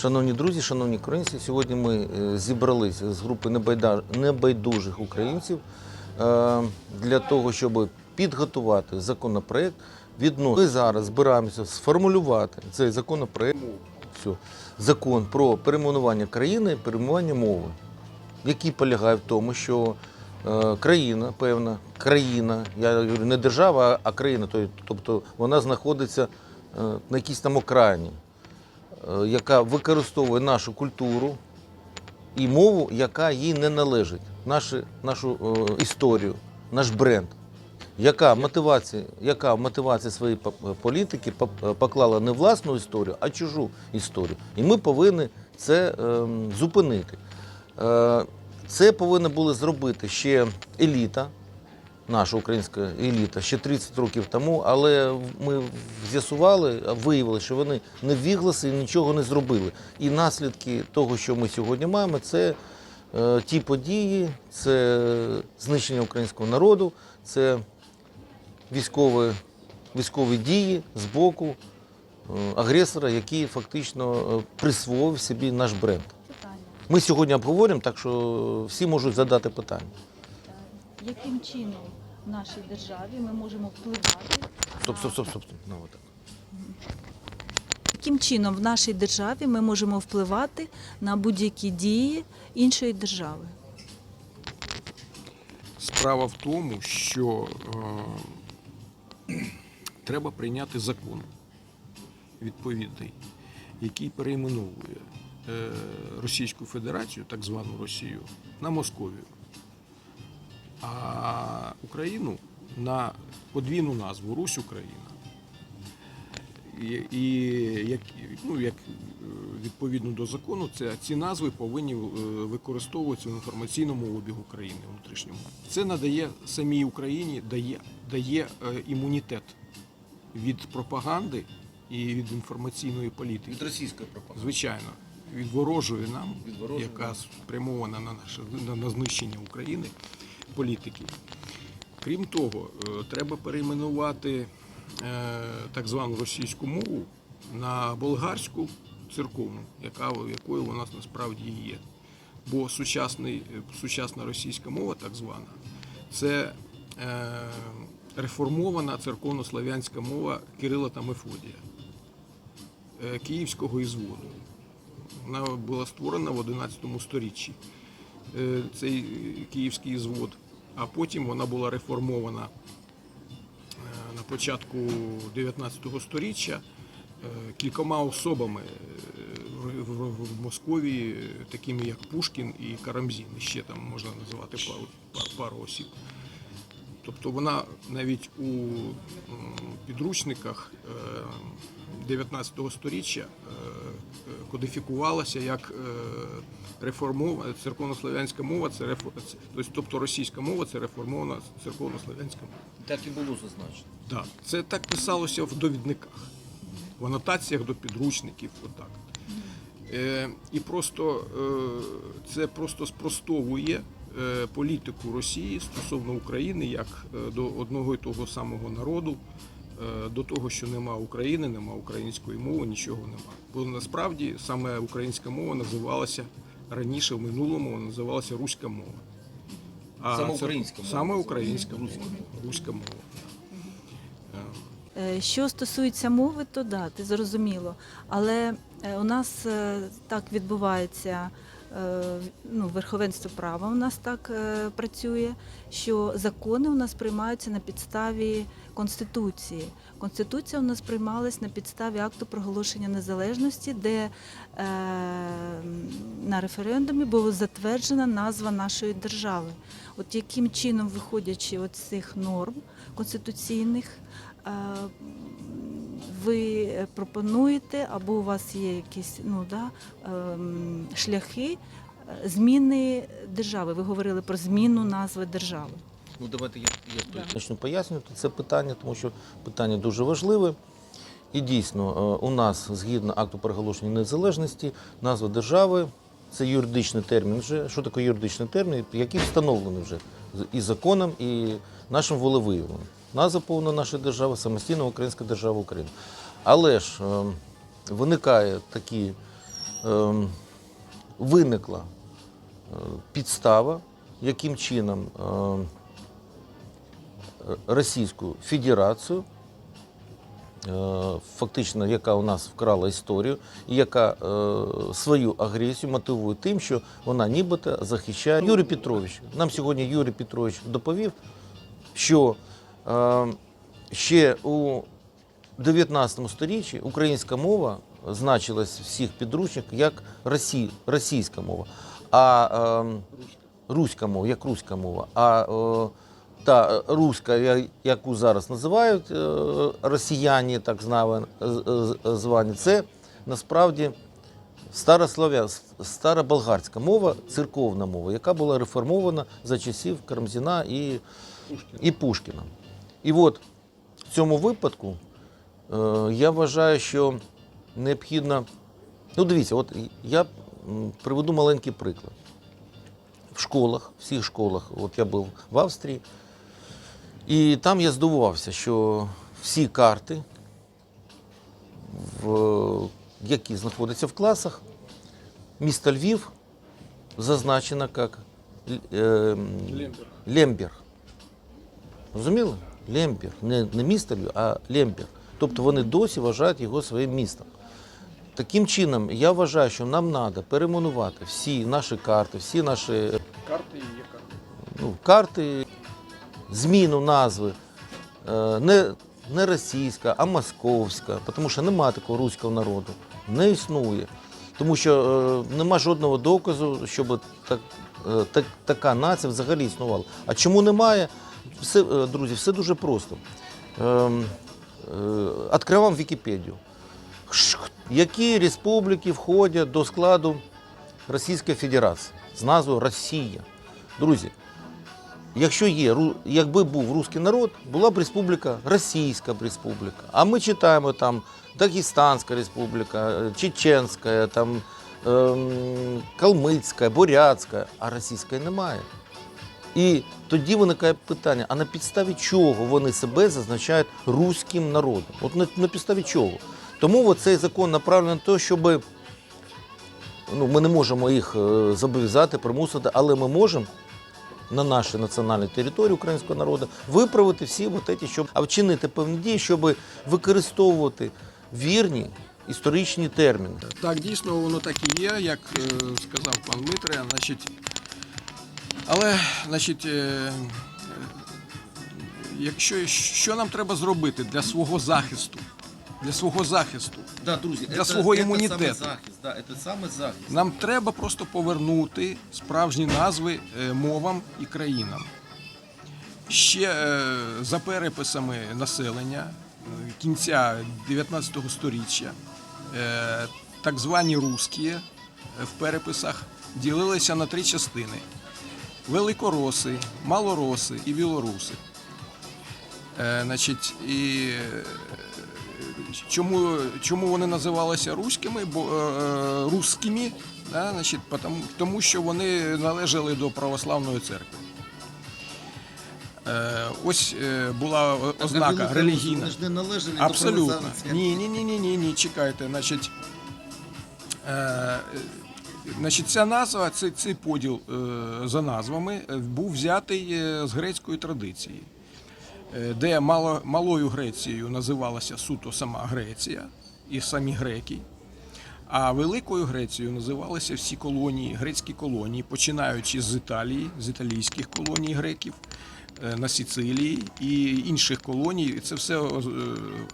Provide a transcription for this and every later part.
Шановні друзі, шановні українці, сьогодні ми е, зібралися з групи небайдужих українців е, для того, щоб підготувати законопроект. Відносно ми зараз збираємося сформулювати цей законопроект, закон про перейменування країни перейменування мови, який полягає в тому, що е, країна, певна країна, я говорю не держава, а країна, тобто вона знаходиться на якійсь там окраїні яка використовує нашу культуру і мову, яка їй не належить, нашу, нашу е, історію, наш бренд. Яка мотивація, яка мотивація своєї політики поклала не власну історію, а чужу історію. І ми повинні це ем, зупинити. Е, це повинна була зробити ще еліта, наша українська еліта ще 30 років тому, але ми з'ясували, виявили, що вони не вігласи і нічого не зробили. І наслідки того, що ми сьогодні маємо, це е, ті події, це знищення українського народу, це військові, військові дії з боку е, агресора, який фактично е, присвоїв собі наш бренд. Ми сьогодні обговоримо, так що всі можуть задати питання. Яким чином в нашій державі ми можемо впливати? Стоп, на- стоп, стоп, стоп. Ну, отак. Яким чином в нашій державі ми можемо впливати на будь-які дії іншої держави? Справа в тому, що е, треба прийняти закон відповідний, який перейменовує е, Російську Федерацію, так звану Росію, на Московію, а Україну на подвійну назву Русь Україна. І, і як, ну, як е, відповідно до закону, це, ці назви повинні е, використовуватися в інформаційному обігу країни внутрішньому. Це надає самій Україні, дає, дає е, імунітет від пропаганди і від інформаційної політики. Від російської пропаганди. Звичайно, від ворожої нам, Від ворожої яка спрямована на наше на, на знищення України політики. Крім того, е, треба перейменувати е, так звану російську мову на болгарську церковну, яка якою вона насправді і є. Бо е, сучасна російська мова, так звана, це реформована церковнослов'янська мова Кирила та Мефодія Київського ізводу. Вона була створена в 11 сторіччі. Е, Цей київський звод, А потім вона була реформована е, на початку 19 сторіччя е, кількома особами е, в, Московії, е, такими як Пушкін і Карамзін. Ще там можна називати пару, пару осіб. Тобто вона навіть у підручниках е, 19 століття е, е, кодифікувалася як реформована церковнослов'янська мова, це рефо- це- тобто- тобто російська мова це реформована церковнослов'янська мова. Так і було зазначено. Да. Це так писалося в довідниках, в анотаціях до підручників. Отак. Е, і просто е, це просто спростовує е, політику Росії стосовно України як е, до одного і того самого народу, е, до того, що нема України, нема української мови, нічого нема. Бо насправді саме українська мова називалася раніше в минулому, вона називалася руська мова. А Саме українська мова. Саме українська мова. Руська мова. Е, Е, Що стосується мови, то да, ти зрозуміло. Але е, у нас е, так відбувається е, ну, верховенство права у нас так е, працює, що закони у нас приймаються на підставі Конституції. Конституція у нас приймалась на підставі акту проголошення незалежності, де е, на референдумі була затверджена назва нашої держави. От яким чином, виходячи з цих норм конституційних, е, ви пропонуєте, або у вас є якісь ну, да, ем, шляхи е, зміни держави. Ви говорили про зміну назви держави. Ну, давайте я, я Да. почну пояснювати це питання, тому що питання дуже важливе. І дійсно, е, у нас, згідно акту проголошення незалежності, назва держави це юридичний термін. Вже що таке юридичний термін, який встановлений вже з- і законом, і нашим волевиявленням. Назва повна нашої держави самостійна Українська держава Україна. Але ж е, виникає такі ем, виникла е, підстава, яким чином е, Російську Федерацію, е, фактично, яка у нас вкрала історію, і яка е, свою агресію мотивує тим, що вона нібито захищає Юрій Петрович. Нам сьогодні Юрій Петрович доповів, що е, ще у 19 сторіччі українська мова значилась в всіх підручниках як росі, російська мова, а ем, руська мова, як руська мова. А е, та руська, яку зараз називають е, росіяни, так звані, це насправді старослов'я, староболгарська мова, церковна мова, яка була реформована за часів Карамзіна і, і Пушкіна. І от в цьому випадку е, я вважаю, що необхідно. Ну, дивіться, от я приведу маленький приклад. В школах, в всіх школах, от я був в Австрії, і там я здивувався, що всі карти, в, які знаходяться в класах, місто Львів зазначено як е, Лемберг. Розуміли? Лемберг. Не, не місто Львів, а Лемберг. Тобто вони досі вважають його своїм містом. Таким чином, я вважаю, що нам треба перейменувати всі наші карти, всі наші Карти є карти. ну, карти, зміну назви е, не, не російська, а московська, тому що немає такого руського народу. Не існує. Тому що е, нема жодного доказу, щоб так, е, так, така нація взагалі існувала. А чому немає? Все, е, друзі, все дуже просто. Ем, е, Відкриваємо Вікіпедію. Які республіки входять до складу Російської Федерації з назвою Росія? Друзі, якщо є, якби був руський народ, була б республіка, Російська республіка. А ми читаємо там Дагестанська республіка, е, Чеченська, там, ем, Калмицька, Бурятська, а російської немає. І тоді виникає питання: а на підставі чого вони себе зазначають руським народом? От на, на підставі чого? Тому цей закон направлений на те, щоб ну, ми не можемо їх е, зобов'язати, примусити, але ми можемо на нашій національній території українського народу виправити всі от ці, щоб а вчинити певні дії, щоб використовувати вірні історичні терміни. Так, дійсно, воно так і є, як е, сказав пан Дмитре. Значить, але, значить, е, е, якщо що нам треба зробити для свого захисту? Для свого захисту. Да, друзі, Для свого імунітету. захист, да, це саме захист. Нам треба просто повернути справжні назви е, мовам і країнам. Ще е, за переписами населення кінця 19 століття е, так звані русські в переписах ділилися на три частини: великороси, малороси і білоруси. Е, значить, і е, чому, чому вони називалися руськими? Бо е, е, русскими, да, значить, потому, тому що вони належали до православної церкви. Е, ось е, була ознака релігійна. Вони ж не належали Абсолютно. до православної церкви. Ні, ні, ні, ні, ні, ні, чекайте. Значить, е, значить ця назва, цей, цей поділ е, за назвами е, був взятий е, з грецької традиції, де мало, малою Грецією називалася суто сама Греція і самі греки. А Великою Грецією називалися всі колонії, грецькі колонії, починаючи з Італії, з італійських колоній греків, на Сицилії і інших колоній. Це все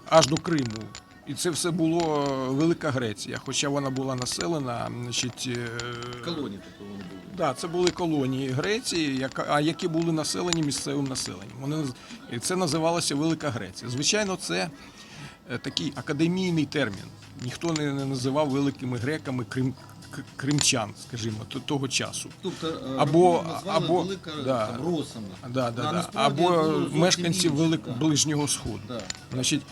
аж до Криму. І це все було Велика Греція, хоча вона була населена, значить, е, Колонії такі вони були. Да, це були колонії Греції, яка- а які були населені місцевим населенням. Вони і це називалося Велика Греція. Звичайно, це е, такий академійний термін. Ніхто не, називав великими греками крим, кримчан, скажімо, того часу. Тобто е, Або- або- велика, да. там, росами. Да, да, да. Або було зовсім Велик... да. Ближнього Сходу. Да. Значить,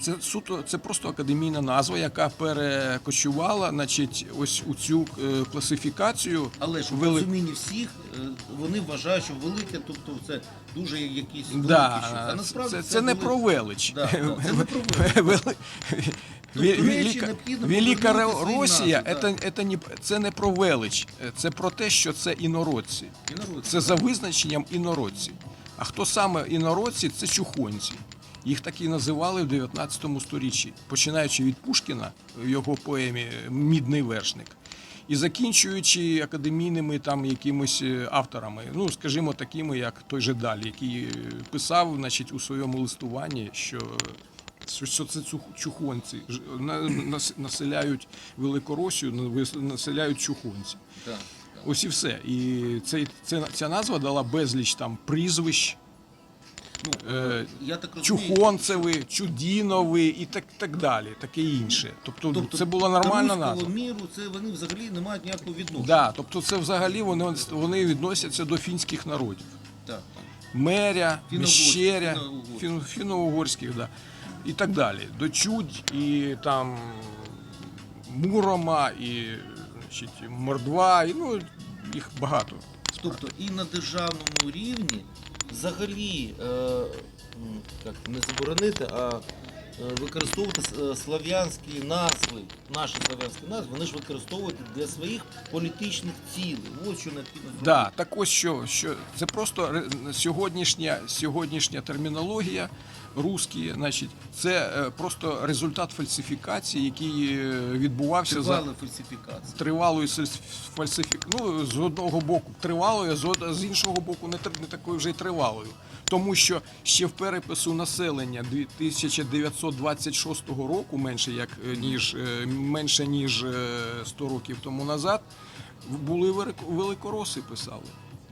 це суто, це просто академійна назва, яка перекочувала, значить, ось у цю е, класифікацію. Але ж в Вели- розумінні всіх е, вони вважають, що велике, тобто це дуже якісь великі Да, щось. А насправді це, це, це не про велич. Да, да, це не про Вели- Тобто Велика, Росія назви, це, це, не, це не про велич, е, це про те, що це інородці. Це за визначенням інородці. А хто саме інородці? Це чухонці. Їх так і називали в 19 сторіччі, починаючи від Пушкіна в його поемі Мідний вершник. І закінчуючи академійними там якимось е, авторами, ну скажімо, такими, як той же Далі, який е, писав, значить, у своєму листуванні, що, що, це чухонці населяють Великоросію, на- населяють чухонці. Так. Ось і все. І цей, це, ця назва дала безліч там прізвищ. Ну, Е, я так розумію, Чухонцеви, Чудінови і так, так далі, таке інше. Тобто, Тобто це була нормальна до руського назва. міру це вони взагалі не мають ніякого відношення. Да, тобто це взагалі вони, вони відносяться до фінських народів. Так. Меря, Мещеря, фіно-угорських. фін- фіно-угорських, да. і так далі. До Чудь і там Мурома, і значить, Мордва, і ну, їх багато. Тобто і на державному рівні взагалі е, як не заборонити, а використовувати с- е, назви, наші слав'янські назви, вони ж використовують для своїх політичних цілей. Ось що необхідно. Да, так ось що, що це просто сьогоднішня, сьогоднішня термінологія русські, значить, це е, просто результат фальсифікації, який е, відбувався за фальсифікації. тривалою фальсифік... Ну, з одного боку тривалою, од- з іншого боку, не, не такою вже й тривалою. Тому що ще в перепису населення 1926 року, менше як е, ніж е, менше ніж е, 100 років тому назад, були велик- великороси писали.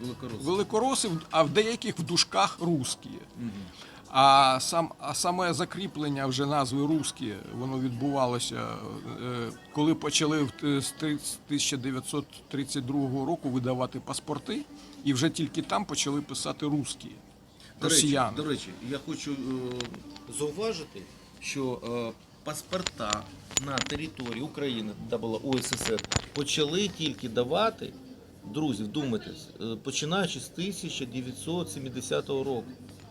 Великорос. Великороси, в- а в деяких в душках русські. А сам а саме закріплення вже назви русські, воно відбувалося, е, коли почали з 1932 року видавати паспорти, і вже тільки там почали писати русські. До речі, до речі, я хочу е, зауважити, що е, паспорта на території України, де була УССР, почали тільки давати, друзі, вдумайтесь, е, починаючи з 1970 року.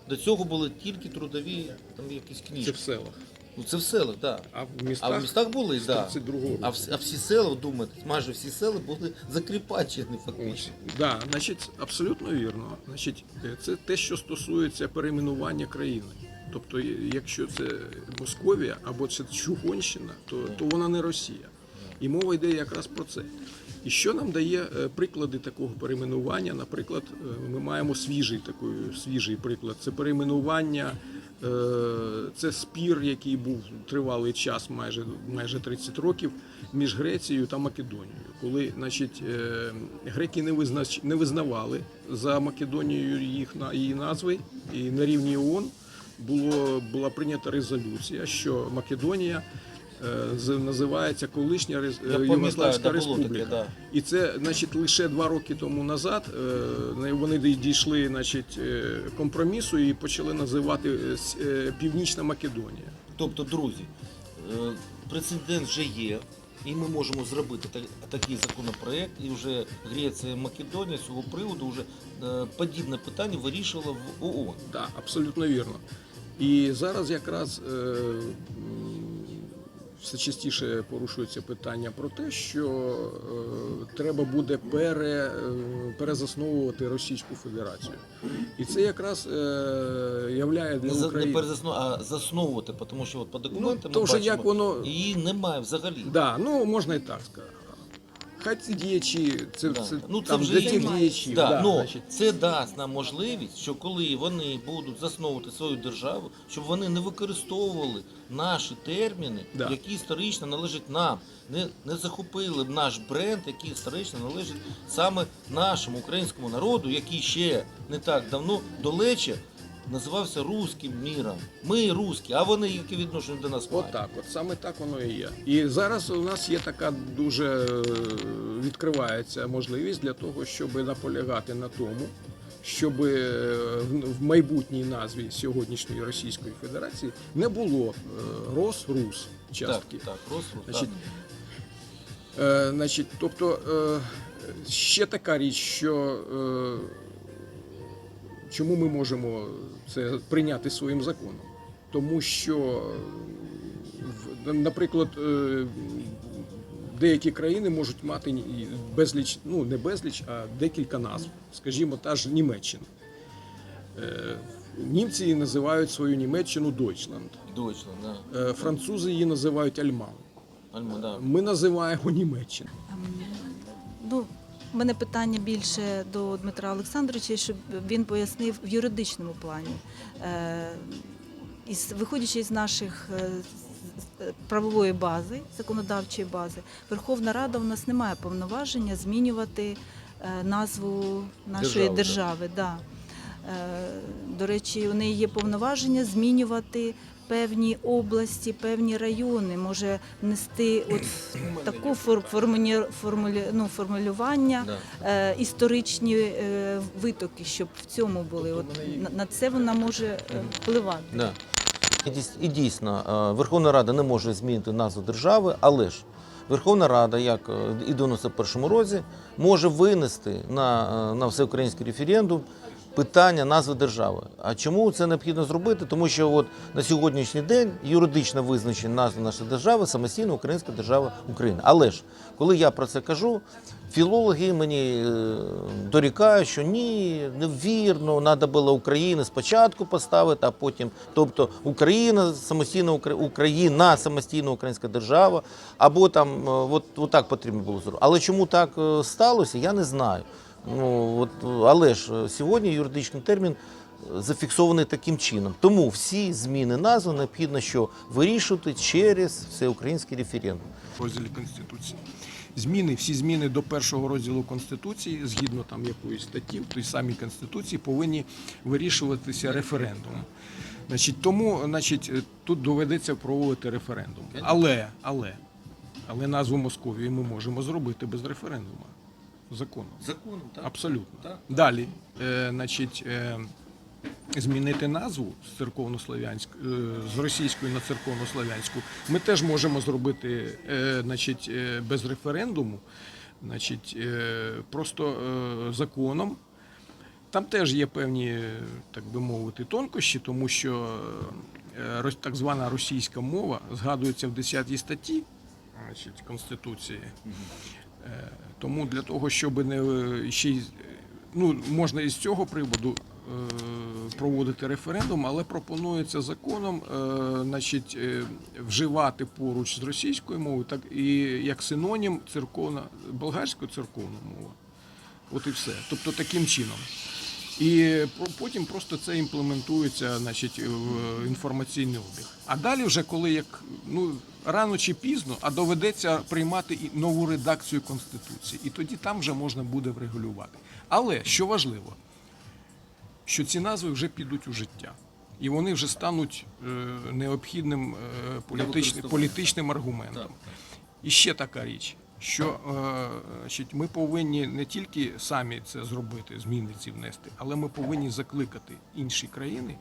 До цього були тільки трудові там якісь Це книжки. в селах. Ну, це в селах, так. А в А містах, в містах були, так. 32-го року. А, вс- а всі села, вдумайтесь, майже всі села були закріпачені фактично. Да, значить, абсолютно вірно. Значить, е, це те, що стосується перейменування країни. Тобто, е, якщо це Московія або це Чухонщина, то, то вона не Росія. І мова йде якраз про це. І що нам дає е, приклади такого перейменування? Наприклад, е, ми маємо свіжий такий свіжий приклад. Це перейменування, це спір, який був тривалий час, майже майже 30 років, між Грецією та Македонією. Коли, значить, е, греки не визнач, не визнавали за Македонією їх на її назви, і на рівні ООН було була прийнята резолюція, що Македонія. Е, Називається колишня е, Югославська да, було таке, республіка. да. І це, значить, лише два роки тому назад е, вони дійшли, значить, компромісу і почали називати Північна Македонія. Тобто, друзі, прецедент вже є, і ми можемо зробити такий законопроект, і вже Греція Македонія з цього приводу вже подібне питання вирішувала в ООН. Так, абсолютно вірно. І зараз якраз все частіше порушується питання про те, що е, треба буде пере, е, перезасновувати Російську Федерацію. І це якраз е, являє для Не, за- не України. а засновувати, тому що от по документам Ну, то ми вже бачимо, як воно- її немає взагалі. Да, ну можна і так сказати. Хай ці діячі, це, Да. це, Ну, це там вже для є- тих діячів. Да, да, ну, значить, це дасть нам можливість, що коли вони будуть засновувати свою державу, щоб вони не використовували наші терміни, Да. які історично належать нам, не, не захопили б наш бренд, який історично належить саме нашому українському народу, який ще не так давно долече називався руським міром. Ми русські, а вони яке відношення до нас мають? От так, от саме так воно і є. І зараз у нас є така дуже е, відкривається можливість для того, щоб наполягати на тому, щоб е, в в майбутній назві сьогоднішньої Російської Федерації не було е, Рос-Рус Так, частки. так, просто Значить, так. Е, значить, тобто е, ще така річ, що е, чому ми можемо це прийняти своїм законом? Тому що наприклад, е, деякі країни можуть мати безліч, ну не безліч, а декілька назв. Скажімо, та ж Німеччина. Е, Німці її називають свою Німеччину Дойчланд. Дойчло, да. Е, Французи її називають Альман. Альма, да. Ми називаємо Німеччину. Ну, у мене питання більше до Дмитра Олександровича, щоб він пояснив в юридичному плані. Е, виходячи з наших е, правової бази, законодавчої бази, Верховна Рада у нас не має повноваження змінювати е, назву нашої Держави, держави. Да. До речі, у неї є повноваження змінювати певні області, певні райони, може внести от таку фор- формуні- формулі, ну, формулювання, Да. е, історичні е, витоки, щоб в цьому були. От, на, на це вона може е, впливати. Да. І дійс- І дійсно, е, Верховна Рада не може змінити назву держави, але ж Верховна Рада, як е, і до нас в першому році, може винести на, е, на всеукраїнський референдум питання назви держави. А чому це необхідно зробити? Тому що от на сьогоднішній день юридично визначена назва нашої держави самостійна Українська держава України. Але ж коли я про це кажу, філологи мені е, дорікають, що ні, невірно, треба було Україну спочатку поставити, а потім, тобто Україна самостійна Україна самостійна українська держава, або там е, от, от так потрібно було зробити. Але чому так е, сталося, я не знаю. Ну от, але ж е, сьогодні юридичний термін е, зафіксований таким чином. Тому всі зміни назви необхідно що вирішувати через всеукраїнський референдум. розділі Конституції. Зміни, всі зміни до першого розділу Конституції, згідно там якоїсь статті в той самій Конституції, повинні вирішуватися референдумом. Значить, тому значить, е, тут доведеться проводити референдум. Але, але, але назву Московії ми можемо зробити без референдуму. Законом. Законом, так? Абсолютно. Так. Далі, е, значить, е, змінити назву з церковнослов'янськ, е, з російської на церковнослов'янську, ми теж можемо зробити е, значить, е, без референдуму, значить, е, просто е, законом. Там теж є певні, так би мовити, тонкощі, тому що е, так звана російська мова згадується в 10 статті значить, Конституції. Е, Тому для того, щоб не е, ще е, ну, можна із цього приводу проводити референдум, але пропонується законом значить, вживати поруч з російською мовою, так і як синонім церковна, болгарська церковна мова. От і все. Тобто таким чином. І потім просто це імплементується значить, в інформаційний обіг. А далі, вже коли як ну рано чи пізно, а доведеться приймати і нову редакцію конституції, і тоді там вже можна буде врегулювати. Але що важливо, що ці назви вже підуть у життя. І вони вже стануть е, необхідним е, політичним, політичним аргументом. І ще така річ, що е, ми повинні не тільки самі це зробити, зміни ці внести, але ми повинні закликати інші країни,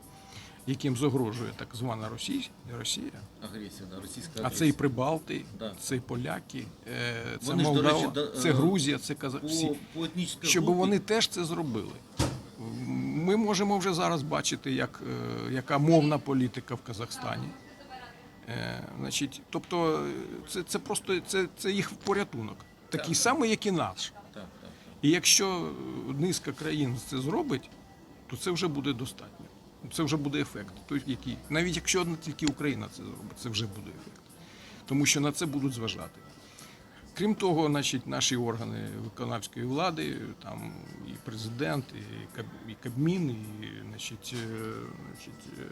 яким загрожує так звана Росія, Росія Агресія, да, російська а це і Прибалти, Да. це і поляки, е, це Вони ж, до речі, це е, Грузія, це Казах... всі. по Щоб групі. вони теж це зробили. Ми можемо вже зараз бачити, як, яка мовна політика в Казахстані. Е, значить, тобто, е, це, це просто це, це їх порятунок, такий самий, як і наш. Так, так. І якщо е, низка країн це зробить, то це вже буде достатньо. Це вже буде ефект. Той, який, навіть якщо одна тільки Україна це зробить, це вже буде ефект. Тому що на це будуть зважати. Крім того, значить, наші органи виконавської влади, там і президент, і, Каб- і Кабмін, і значить, значить,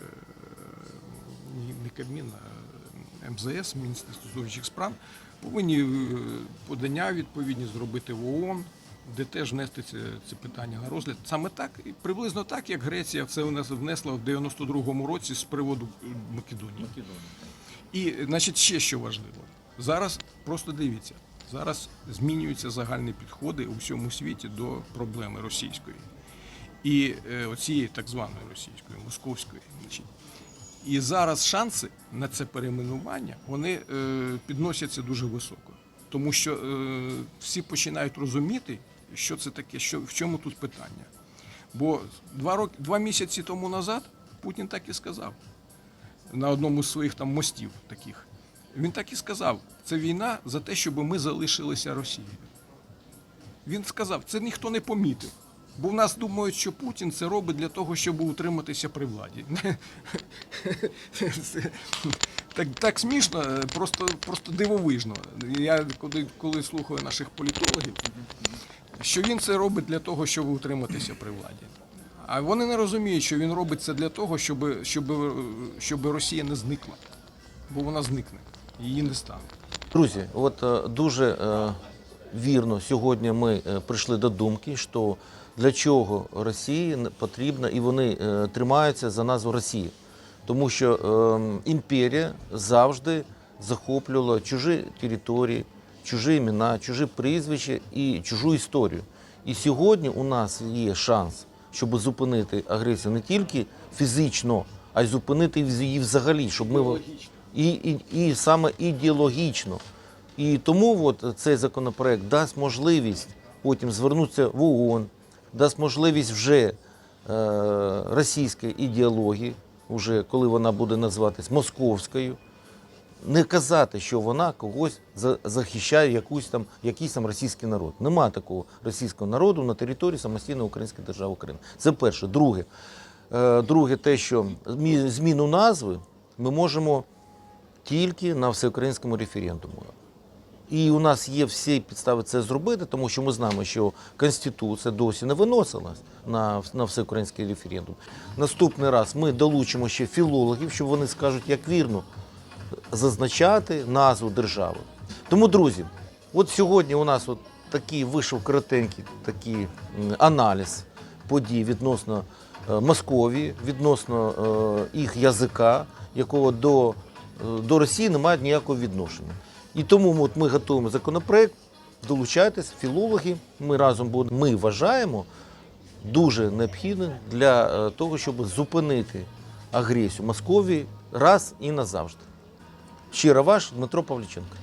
не Кабмін, а МЗС, Міністерство зовнішніх справ, повинні е, подання відповідні зробити в ООН, де теж внести це, це питання на розгляд. Саме так, і приблизно так, як Греція це у нас внесла в 92-му році з приводу е, Македонії. Македонія. І, значить, ще що важливо. Зараз просто дивіться, зараз змінюються загальні підходи у всьому світі до проблеми російської. І е, оцієї так званої російської, московської. Значить. І зараз шанси на це перейменування вони е, підносяться дуже високо. Тому що е, всі починають розуміти, що це таке, що, в чому тут питання. Бо два, роки, два місяці тому назад Путін так і сказав на одному з своїх там мостів таких. Він так і сказав: це війна за те, щоб ми залишилися Росією. Він сказав, це ніхто не помітив. Бо в нас думають, що Путін це робить для того, щоб утриматися при владі. Так, так смішно, просто, просто дивовижно. Я коли, коли слухаю наших політологів, що він це робить для того, щоб утриматися при владі. А вони не розуміють, що він робить це для того, щоб, щоб, щоб Росія не зникла. Бо вона зникне, її не стане. Друзі, от е, дуже е, вірно сьогодні ми е, прийшли до думки, що для чого Росії потрібно, і вони е, тримаються за назву Росії. Тому що е, імперія завжди захоплювала чужі території, чужі імена, чужі прізвища і чужу історію. І сьогодні у нас є шанс, щоб зупинити агресію не тільки фізично, а й зупинити її взагалі, щоб ми і, і, і саме ідеологічно. І тому от цей законопроект дасть можливість потім звернутися в ООН, дасть можливість вже е, російської ідеології, вже коли вона буде називатись московською, не казати, що вона когось захищає якусь там, якийсь там російський народ. Нема такого російського народу на території самостійної Української держави України. Це перше. Друге, е, друге те, що зміну назви ми можемо тільки на всеукраїнському референдуму. І у нас є всі підстави це зробити, тому що ми знаємо, що Конституція досі не виносилась на, на всеукраїнський референдум. Наступний раз ми долучимо ще філологів, щоб вони скажуть, як вірно зазначати назву держави. Тому, друзі, от сьогодні у нас от такий вийшов коротенький такий аналіз подій відносно е, Московії, відносно е, їх язика, якого до, е, до Росії не мають ніякого відношення. І тому от ми готуємо законопроект, долучайтесь, філологи, ми разом будемо. Ми вважаємо дуже необхідним для е, того, щоб зупинити агресію Московії раз і назавжди. Щиро ваш Дмитро Павліченко.